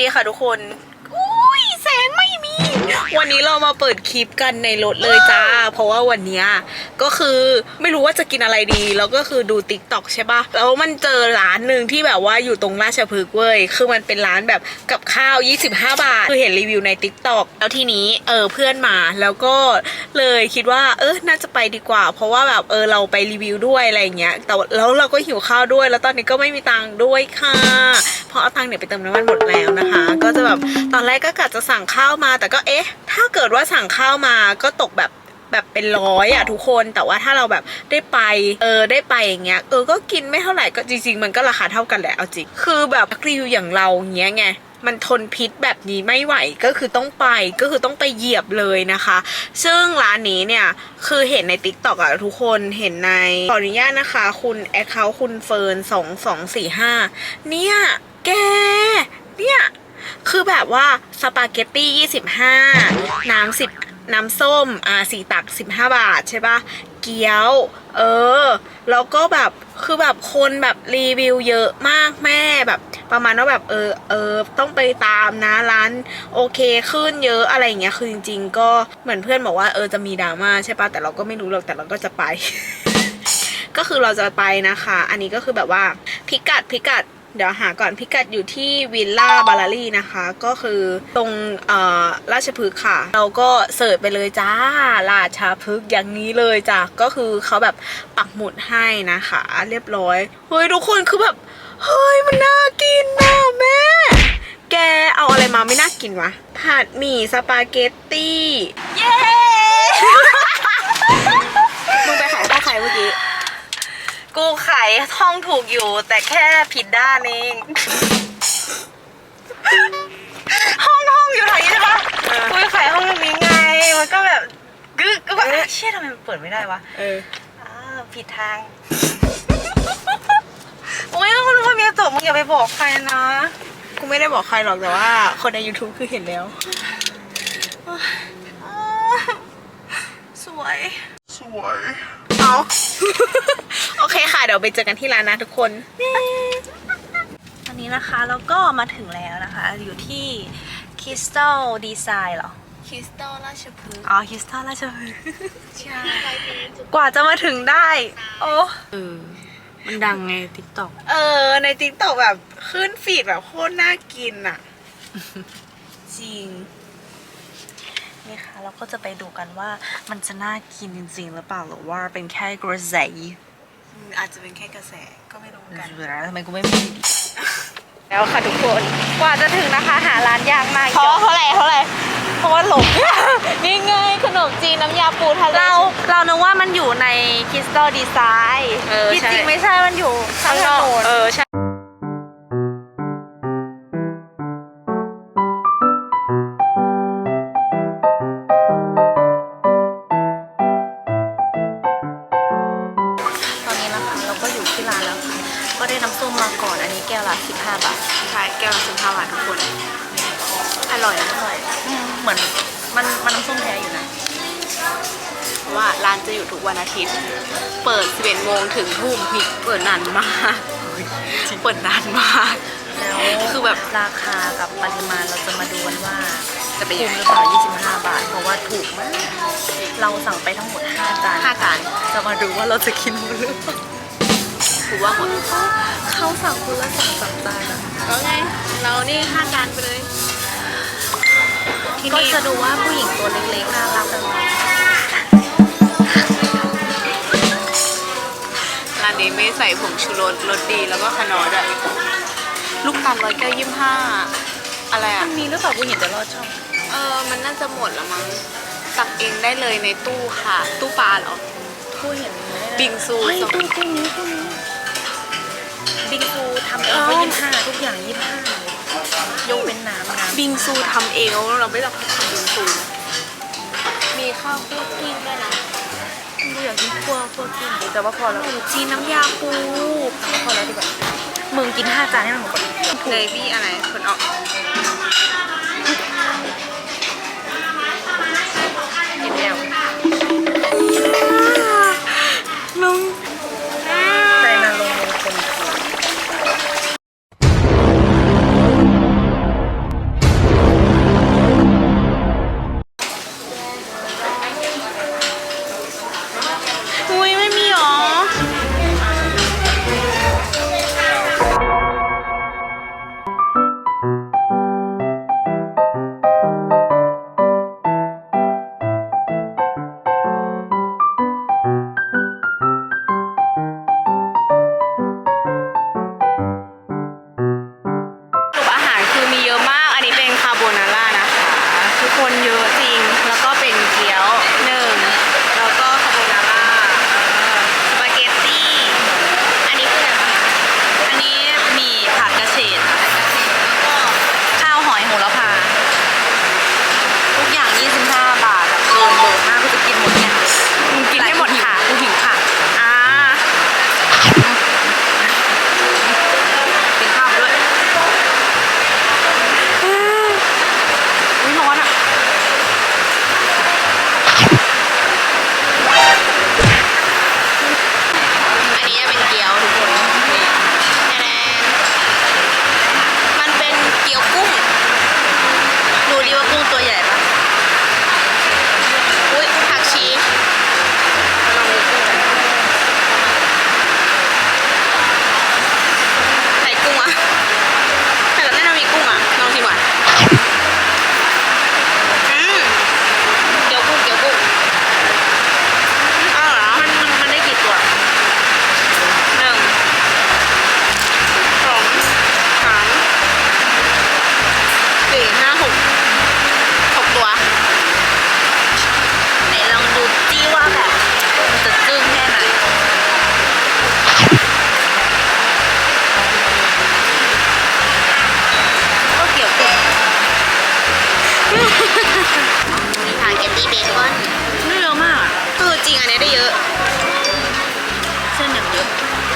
ดีค่ะทุกคน วันนี้เรามาเปิดคลิปกันในรถเลยจ้า เพราะว่าวันนี้ก็คือไม่รู้ว่าจะกินอะไรดี แล้วก็คือดูติ๊กต็อกใช่ปะแล้วมันเจอร้านหนึ่งที่แบบว่าอยู่ตรงราชพฤกษ์เว้ย คือมันเป็นร้านแบบกับข้าว 25 บาท คือเห็นรีวิวในติ๊กต็อกแล้วทีนี้เออเพื่อนมาแล้วก็เลยคิดว่าเออน่าจะไปดีกว่า เพราะว่าแบบเออเราไปรีวิวด้วยอะไรเงี้ย แต่แล้วเราก็หิวข้าวด้วย แล้วตอนนี้ก็ไม่มีตังค์ด้วยค่ะ เพราะเอาตังค์เนี่ยไปเติมน้ำมันหมดแล้วนะคะ ก็จะแบบตอนแรกก็กะจะสั่งข้าวมาแต่ก็เอ๊ะ ถ้าเกิดว่าสั่งข้าวมาก็ตกแบบแบบเป็นร้อยอะทุกคนแต่ว่าถ้าเราแบบได้ไปเออได้ไปอย่างเงี้ยเออก็กินไม่เท่าไหร่ก็จริง ๆ มันก็ราคาเท่ากันแหละเอาจริงคือแบบรีวิวอย่างเราอย่างเงี้ยไงมันทนพิษแบบนี้ไม่ไหวก็คือต้องไปก็คือต้องไปเหยียบเลยนะคะ ซึ่งร้านนี้เนี่ย คือเห็นใน t ิ k t o k อะทุกคนเห็นในขออนุญาตนะคะ คุณแอคเคาท์คุณเฟิร์นสองสองสี่ห้าเนี่ย แก เนี่ย คือแบบว่าสปาเกตตี้ 25 น้ำสิบน้ำส้ม อ่าสีตัก 15 บาทใช่ปะเกี๊ยว เออ แล้วก็แบบคือแบบคนแบบรีวิวเยอะมากแม่แบบ ประมาณว่าแบบเออเออต้องไปตามนะร้านโอเคขึ้นเยอะอะไรอย่างเงี้ยคือจริงๆ ก็เหมือนเพื่อนบอกว่าเออจะมีดราม่าใช่ปะแต่เราก็ไม่รู้หรอกแต่เราก็จะไป ก็คือเราจะไปนะคะ อันนี้ก็คือแบบว่าพิกัดพิกัด เดี๋ยวหาก่อนพิกัดอยู่ที่วิลล่าบาลารีนะคะ ก็คือตรงราชพฤกษ์ค่ะ เราก็เสิร์ชไปเลยจ้าราชพฤกษ์อย่างนี้เลยจ้ะก็คือเขาแบบปักหมุดให้นะคะ เรียบร้อยเฮ้ยทุกคนคือแบบเฮ้ยมันน่ากินนะแม่ แกเอาอะไรมาไม่น่ากินวะผัดหมี่สปาเกตตี้เย้ มึงไปขายข้าวใครเมื่อกี้ กูขายท่องถูกอยู่ แต่แค่ผิดด้านเอง ห้องห้องอยู่ทางนี้ใช่ปะกูขายห้องตรงนี้ไง มันก็แบบกึกก็แบบเอ๊ะเชี่ยทำไมมันเปิดไม่ได้วะเออ อ้าวผิดทาง โอ้ยแล้วคุณรู้ว่าเมียตกมึงอย่าไปบอกใครนะ กูไม่ได้บอกใครหรอกแต่ว่า คนใน YouTube คือเห็นแล้วอ้าว สวย เอาโอเคค่ะ เดี๋ยวไปเจอกันที่ร้านนะทุกคนตอนนี้นะคะแล้วก็มาถึงแล้วนะคะ อยู่ที่ Crystal Design เหรอคริสตัลราชพฤกษ์อ๋อ Crystal ราชพฤกษ์ใช่กว่าจะมาถึงได้ โอ้เออมันดังไงติ๊กต็อกเออ ใน t ิ k t o k แบบขึ้นฟีดแบบโคตรน่ากินอะ จริง นี่ค่ะ เราก็จะไปดูกันว่ามันจะน่ากินจริงๆหรือเปล่าหรือว่าเป็นแค่กระแสอาจจะเป็นแค่กระแสก็ไม่รู้เหมือนกันทำไมกูไม่มีดีแล้วค่ะทุกคนกว่าจะถึงนะคะหาร้านยากมากเพราะเท่าไหร่เท่าไหร่เพราะว่าหลงนี่ไงขนมจีนน้ำยาปูทะเลเราเรานึกว่ามันอยู่ในคริสตัลดีไซน์เออที่ใช่จริงไม่ใช่มันอยู่ข้างถนนเออใช่ ก่อน อันนี้แก้วละ15 บาท ใช่แก้วละสิบห้าบาททุกคน อร่อยอร่อยอืมเหมือนมันมันน้ำส้มแท้อยู่นะ เพราะว่าร้านจะอยู่ทุกวันอาทิตย์ เปิด 11โมงถึงทุ่มพิกเปิดนานมากเปิดนานมาก แล้วคือแบบราคากับปริมาณเราจะมาดูกันว่าจะเป็นคุ้ยังมไง หรือเปล่า25 บาท เพราะว่าถูกมาก เราสั่งไปทั้งหมด 5 จาน ห้าจานจะมาดูว่าเราจะกินหมดหรือเปล่า ถือว่าหมด เขาสั่งคนละสองสามจานอะก็ไง เรานี่ห้าจานไปเลยที่ก็นี่จะดูว่าผู้หญิงตัวเล็กๆน่ารักจังเลยร้านนี้ไม่ใส่ผงชูรสรสดีแล้วก็ขนอด้วยลูกตาลร้อยแก้วยี่สิบห้าอะไรอะ มันมีหรือเปล่าผู้หญิงแต่รอดช่อง เออ มันน่าจะหมดแล้วมั้งสั่งเองได้เลยในตู้ค่ะ ตู้ปลาเหรอผู้เห็นไหมบิงซูเฮ้ยสองตู้ตู้นี้ตู้นี้ ทุกอย่างยี่ห้ายกเป็นน้ำน้ำบิงซูทำเองแล้วเราไม่ต้องทำบิงซูมีข้าวคั่วกลิ้งด้วยนะกูอยากกินคั่วคั่วกินแต่ว่าพอแล้วขนมจีนน้ำยาปูพอแล้วดีกว่ามึงกินห้าจานให้มันหมดก่อนเนวี่อะไรคนออกกิ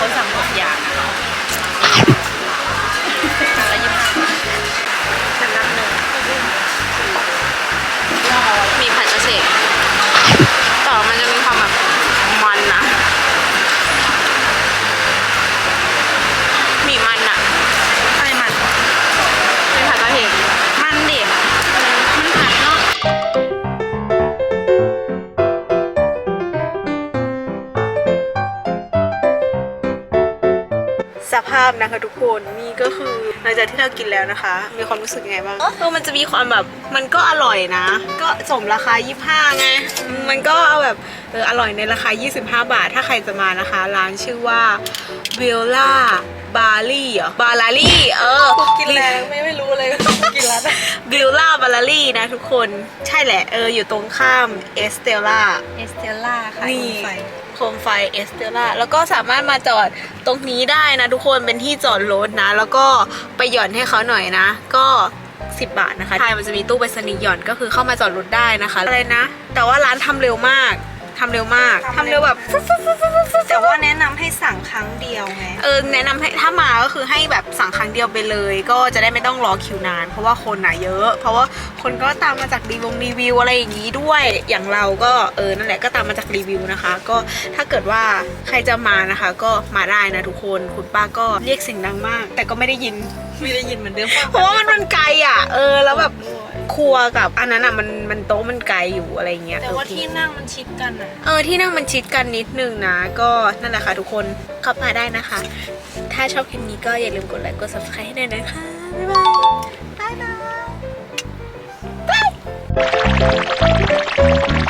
เขาสั่งหกอย่าง สภาพนะคะทุกคนนี่ก็คือหลังจากที่เรากินแล้วนะคะ มีความรู้สึกไงบ้างเออมันจะมีความแบบมันก็อร่อยนะ ก็สมราคา 25ไงอืมมันก็เอาแบบเอออร่อยในราคา 25 บาท ถ้าใครจะมานะคะ ร้านชื่อว่า v i l l a b a l i เหรอบาลาลี่เออกินแล้วไม่ไม่รู้เลยกินแล้ววิลล่าบาลาลี่นะทุกคนใช่แหละเอออยู่ตรงข้ามเอสเตล่าเอสเตลล่าค่ะนี่ โคมไฟเอสเตล่าแล้วก็สามารถมาจอดตรงนี้ได้นะทุกคนเป็นที่จอดรถนะ แล้วก็ไปหย่อนให้เขาหน่อยนะ ก็ 10 บาทนะคะไทยมันจะมีตู้ไปรษณีย์หย่อนก็คือเข้ามาจอดรถได้นะคะอะไรนะ แต่ว่าร้านทำเร็วมากทำเร็วมากทำเร็วแบบฟุ๊บฟุ๊บฟุ๊บ แต่ว่าแนะนำให้สั่งครั้งเดียวไง เออแนะนำให้ถ้ามาก็คือให้แบบสั่งครั้งเดียวไปเลย ก็จะได้ไม่ต้องรอคิวนาน เพราะว่าคนหนาเยอะ เพราะว่าคนก็ตามมาจากรีวงรีวิวอะไรอย่างนี้ด้วยอย่างเราก็เออนั่นแหละก็ตามมาจากรีวิวนะคะ ก็ถ้าเกิดว่าใครจะมานะคะ ก็มาได้นะทุกคนคุณป้าก็เรียกเสียงดังมาก แต่ก็ไม่ได้ยิน ไม่ได้ยินเหมือนเดิมเพราะว่ามันมันไกลอะ เออแล้วแบบ ครัวกับอันนั้นอะมันมันโต๊ะมันไกลอยู่อะไรเงี้ยแต่ว่าที่นั่งมันชิดกันอะเออที่นั่งมันชิดกันนิดนึงนะ ก็นั่นแหละค่ะทุกคนเข้ามาได้นะคะ ถ้าชอบคลิปนี้ก็อย่าลืมกดไลค์กด subscribe ให้หน่อยนะคะบ๊ายบายบ๊ายบายเ